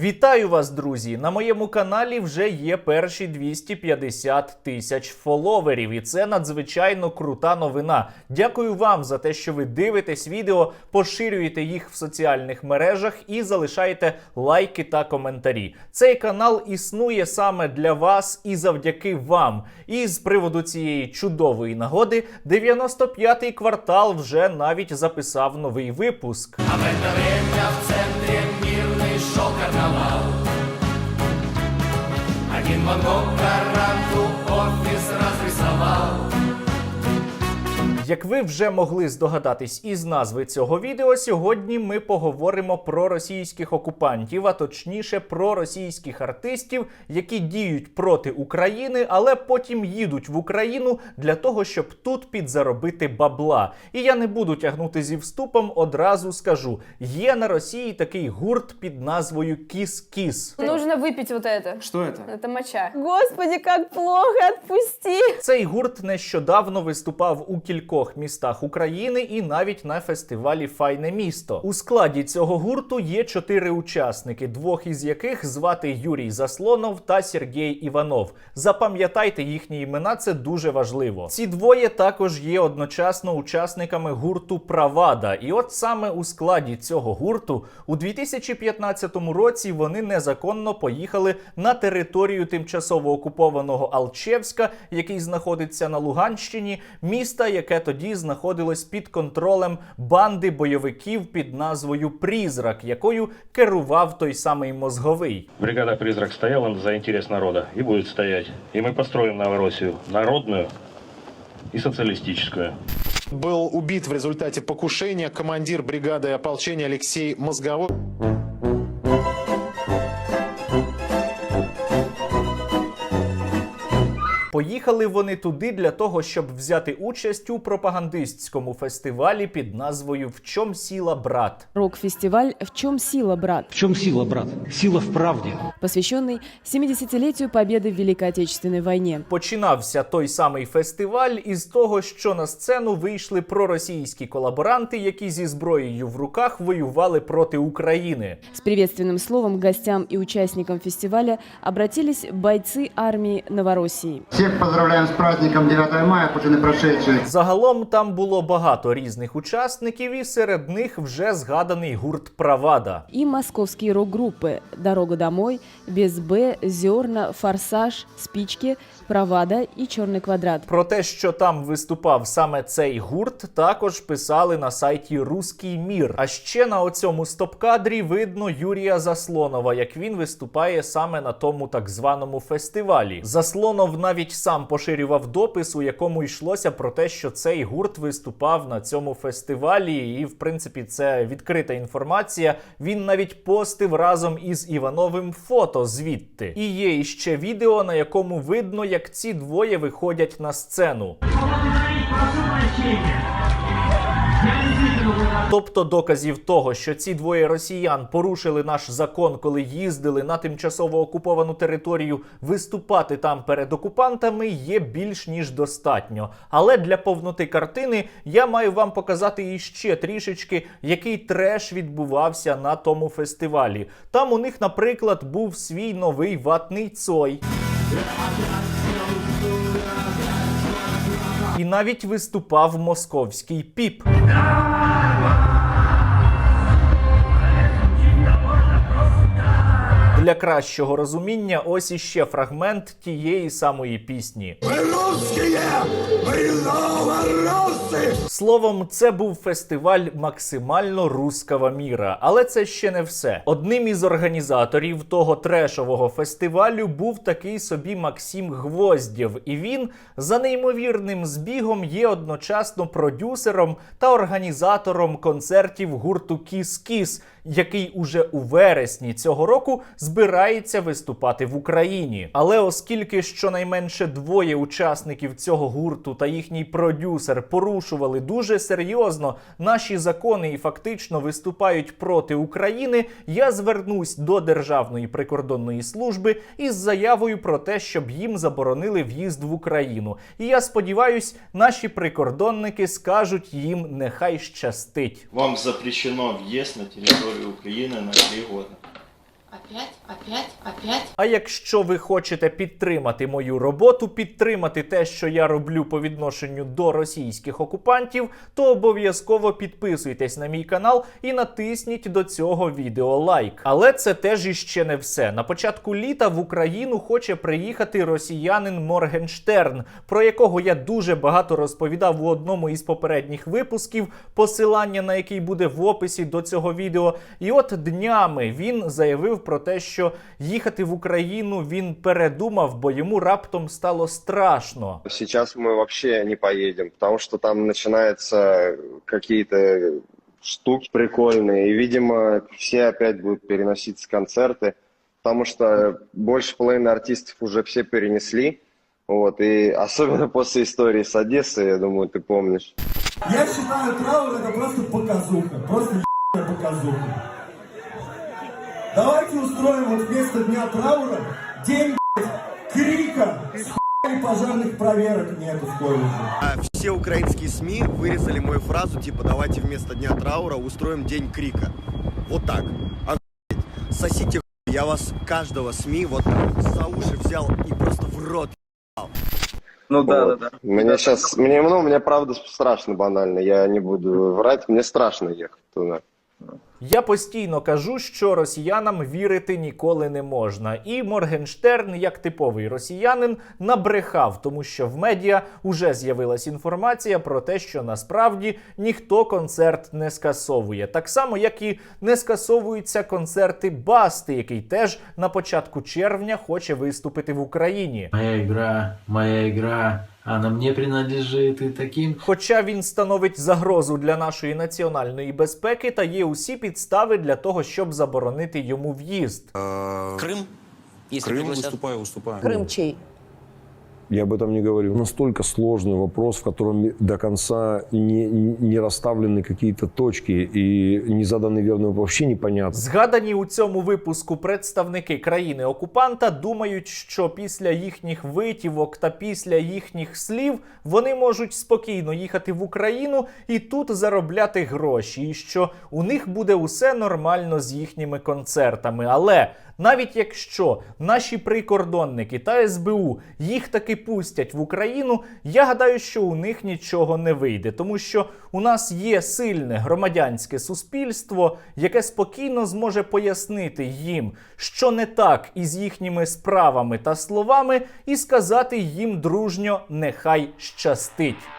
Вітаю вас, друзі! На моєму каналі вже є перші 250 тисяч фоловерів, і це надзвичайно крута новина. Дякую вам за те, що ви дивитесь відео, поширюєте їх в соціальних мережах і залишаєте лайки та коментарі. Цей канал існує саме для вас і завдяки вам. І з приводу цієї чудової нагоди, 95-й квартал вже навіть записав новий випуск. А в это время в encontrar. Як ви вже могли здогадатись із назви цього відео, сьогодні ми поговоримо про російських окупантів, а точніше про російських артистів, які діють проти України, але потім їдуть в Україну для того, щоб тут підзаробити бабла. І я не буду тягнути зі вступом, одразу скажу: є на Росії такий гурт під назвою Кіс-Кіс. Нужно выпить вот это. Что это? Это моча. Господи, как плохо, отпусти. Цей гурт нещодавно виступав у кількох містах України і навіть на фестивалі Файне місто. У складі цього гурту є чотири учасники, двох із яких звати Юрій Заслонов та Сергій Іванов. Запам'ятайте їхні імена, це дуже важливо. Ці двоє також є одночасно учасниками гурту Правада. І от саме у складі цього гурту у 2015 році вони незаконно поїхали на територію тимчасово окупованого Алчевська, який знаходиться на Луганщині, міста, яке тоді знаходилось під контролем банди бойовиків під назвою Прізрак, якою керував той самий мозговий. Бригада «Призрак» стояла за интерес народа и будет стоять. И мы построим Новороссию народную и социалистическую. Был убит в результате покушения командир бригады ополчения Алексей Мозговой. Поїхали вони туди для того, щоб взяти участь у пропагандистському фестивалі під назвою В чом сіла брат. Рок-фестиваль «В чем сила, брат?», В чем сила, брат? Сила в правде. посвященный 70-летию победы в Великой Отечественной войне. Починався той самий фестиваль із того, що на сцену вийшли проросійські колаборанти, які зі зброєю в руках воювали проти України. С приветственным словом к гостям и участникам фестиваля обратились бойцы армии Новороссии. Всех поздравляем с праздником 9 мая, хоть и не прошедший. Загалом там було багато різних учасників, і серед них вже згаданий гурт Правада. И московские рок-группы «Дорога домой», «Без Б», «Зерна», «Форсаж», «Спички», «Провада» и «Черный квадрат». Про те, що там виступав саме цей гурт, також писали на сайті Руський Мір. А ще на оцьому стоп-кадрі видно Юрія Заслонова, як він виступає саме на тому так званому фестивалі. Заслонов навіть сам поширював допис, у якому йшлося про те, що цей гурт виступав на цьому фестивалі, і в принципі це відкрита інформація. Він навіть постив разом із Івановим фото звідти. І є іще відео, на якому видно, як ці двоє виходять на сцену. Тобто доказів того, що ці двоє росіян порушили наш закон, коли їздили на тимчасово окуповану територію виступати там перед окупантами, є більш ніж достатньо. Але для повноти картини я маю вам показати іще трішечки, який треш відбувався на тому фестивалі. Там у них, наприклад, був свій новий ватний цой. І навіть виступав московський піп. Для кращого розуміння, ось іще фрагмент тієї самої пісні. Словом, це був фестиваль максимально рускава міра, але це ще не все. Одним із організаторів того трешового фестивалю був такий собі Максим Гвоздєв, і він за неймовірним збігом є одночасно продюсером та організатором концертів гурту Кіс Кіс, який уже у вересні цього року збирається виступати в Україні. Але оскільки щонайменше двоє учасників цього гурту та їхній продюсер порушували дуже серйозно наші закони і фактично виступають проти України, я звернусь до Державної прикордонної служби із заявою про те, щоб їм заборонили в'їзд в Україну. І я сподіваюсь, наші прикордонники скажуть їм нехай щастить. Вам запрещено въезд на территорию Украины на три года. Опять, опять, опять. А якщо ви хочете підтримати мою роботу, підтримати те, що я роблю по відношенню до російських окупантів, то обов'язково підписуйтесь на мій канал і натисніть до цього відео лайк. Але це теж іще не все. На початку літа в Україну хоче приїхати росіянин Моргенштерн, про якого я дуже багато розповідав у одному із попередніх випусків, посилання на який буде в описі до цього відео. І от днями він заявив про те, що їхати в Україну він передумав, бо йому раптом стало страшно. Сейчас мы вообще не поедем, потому что там начинаются какие-то штуки прикольные. И, видимо, все опять будут переноситься концерты, потому что больше половины артистов уже все перенесли. Вот, и особенно после истории с Одессой, я думаю, ты помнишь. Я считаю, траур это просто показуха, просто ебаная показуха. Давайте устроим вот вместо дня траура день крика пожарных проверок нету в колледже. Все украинские СМИ вырезали мою фразу, типа, давайте вместо дня траура устроим день крика. Вот так. Охуеть. Сосите хуй. я вас, каждого СМИ, вот за уши взял и просто в рот Ну да, да, да. Мне сейчас, мне, ну, мне правда страшно банально, я не буду врать, мне страшно ехать туда. Я постійно кажу, що росіянам вірити ніколи не можна. І Моргенштерн, як типовий росіянин, набрехав, тому що в медіа уже з'явилась інформація про те, що насправді ніхто концерт не скасовує. Так само, як і не скасовуються концерти Басти, який теж на початку червня хоче виступити в Україні. Моя игра, моя игра, она мне принадлежит и таким Хоча він становить загрозу для нашої національної безпеки та є усі підстави для того, щоб заборонити йому в'їзд. Крым? Крым выступаю, выступаю. Крым чей? Я об этом не говорю. Настолько сложный вопрос, в котором до конца не, не расставлены какие-то точки и не заданный верный вопрос. Вообще непонятно. Згадані у цьому випуску представники країни-окупанта думають, що після їхніх витівок та після їхніх слів вони можуть спокійно їхати в Україну і тут заробляти гроші, і що у них буде усе нормально з їхніми концертами. Але навіть якщо наші прикордонники та СБУ їх таки пустять в Україну, я гадаю, що у них нічого не вийде, тому що у нас є сильне громадянське суспільство, яке спокійно зможе пояснити їм, що не так із їхніми справами та словами, і сказати їм дружньо нехай щастить.